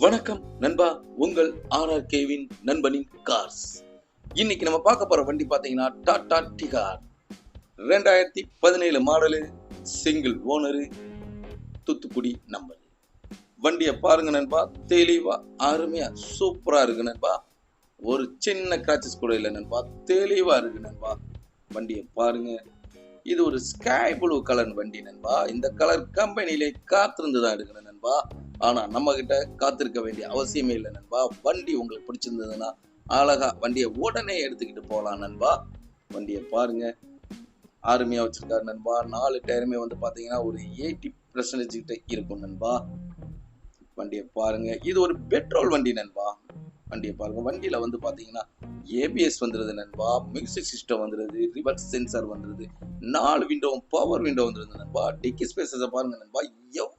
வணக்கம் நண்பா உங்கள் ஆர்ஆர் கேவின் நண்பனின் கார்ஸ். இன்னைக்கு நம்ம பார்க்க போற வண்டி பார்த்தீங்கன்னா டாடா டிகார். ரெண்டாயிரத்தி பதினேழு model single owner Thoothukudi number. வண்டியை பாருங்க நண்பா தெளிவா அருமையா சூப்பரா இருக்கு நண்பா. ஒரு சின்ன கிராச்சஸ் கூட இல்லை நண்பா தெளிவா இருக்கு நண்பா. வண்டியை பாருங்க. இது ஒரு ஸ்கை ப்ளூ கலர் வண்டி நண்பா. இந்த கலர் கம்பெனியிலே காத்திருந்து தான் எடுக்கணும் நண்பா. ஆனால் நம்ம கிட்ட காத்திருக்க வேண்டிய அவசியமே இல்லை நண்பா. வண்டி உங்களுக்கு பிடிச்சிருந்ததுன்னா அழகா வண்டியை உடனே எடுத்துக்கிட்டு போகலாம் நண்பா. வண்டியை பாருங்க. அருமையா வச்சிருக்காரு நண்பா. நாலு டயருமே வந்து பார்த்தீங்கன்னா ஒரு எயிட்டி பர்சன்டேஜ் கிட்ட இருக்கும் நண்பா. வண்டியை பாருங்க. இது ஒரு பெட்ரோல் வண்டி நண்பா. வண்டியை பாருங்க. வண்டியில வந்து பாத்தீங்கன்னா ஏபிஎஸ் வந்துருது நண்பா. மியூசிக் சிஸ்டம் வந்துருது ரிவர்ஸ் சென்சார் வந்துருது நாலு விண்டோவும் பவர் விண்டோ வந்துருது நண்பா. டிக்கி ஸ்பேசஸை பாருங்க நண்பா.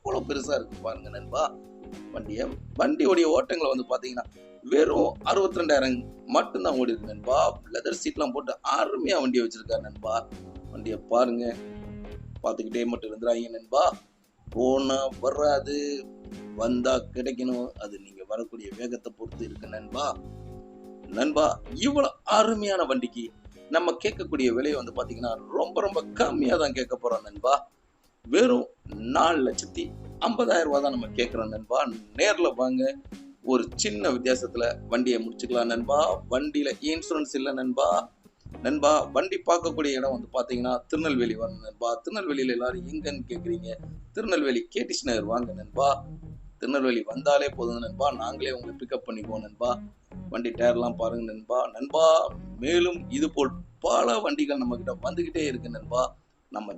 எவ்வளோ பெருசாக இருக்கு பாருங்க நண்பா. வண்டியை வண்டியோடைய ஓட்டங்களை வந்து பார்த்தீங்கன்னா வெறும் அறுபத்தி ரெண்டாயிரம் மட்டும்தான் ஓடி இருக்கு நண்பா. லெதர் சீட்லாம் போட்டு அருமையாக வண்டியை வச்சிருக்காரு நண்பா. வண்டியை பாருங்க. பார்த்துக்கிட்டே மட்டும் இருந்துறாங்க நண்பா. போனா வராது. வந்தா கிடைக்கணும். அது நீங்க வரக்கூடிய வேகத்தை பொறுத்து இருக்கு நண்பா. நண்பா இவ்வளவு அருமையான வண்டிக்கு நம்ம கேட்கக்கூடிய விலையை வந்து பாத்தீங்கன்னா ரொம்ப ரொம்ப கம்மியா தான் கேட்க போறோம் நண்பா. வெறும் நாலு லட்சத்தி ஐம்பதாயிரம் ரூபா தான் நம்ம கேட்குறோம் நண்பா. நேரில் வாங்க. ஒரு சின்ன வித்தியாசத்தில் வண்டியை முடிச்சுக்கலாம் நண்பா. வண்டியில் இன்சூரன்ஸ் இல்லை நண்பா. நண்பா வண்டி பார்க்கக்கூடிய இடம் வந்து பார்த்தீங்கன்னா திருநெல்வேலி வரணும் நண்பா. திருநெல்வேலியில் எல்லாரும் எங்கன்னு கேட்குறீங்க திருநெல்வேலி கேட்டிஷ் நகர் வாங்க நண்பா. திருநெல்வேலி வந்தாலே போதும் நண்பா. நாங்களே உங்களை பிக்கப் பண்ணிக்குவோம் நண்பா. வண்டி டயர்லாம் பாருங்க நண்பா. நண்பா மேலும் இது போல் பல வண்டிகள் நம்மக்கிட்ட வந்துக்கிட்டே இருக்கு நண்பா. நம்ம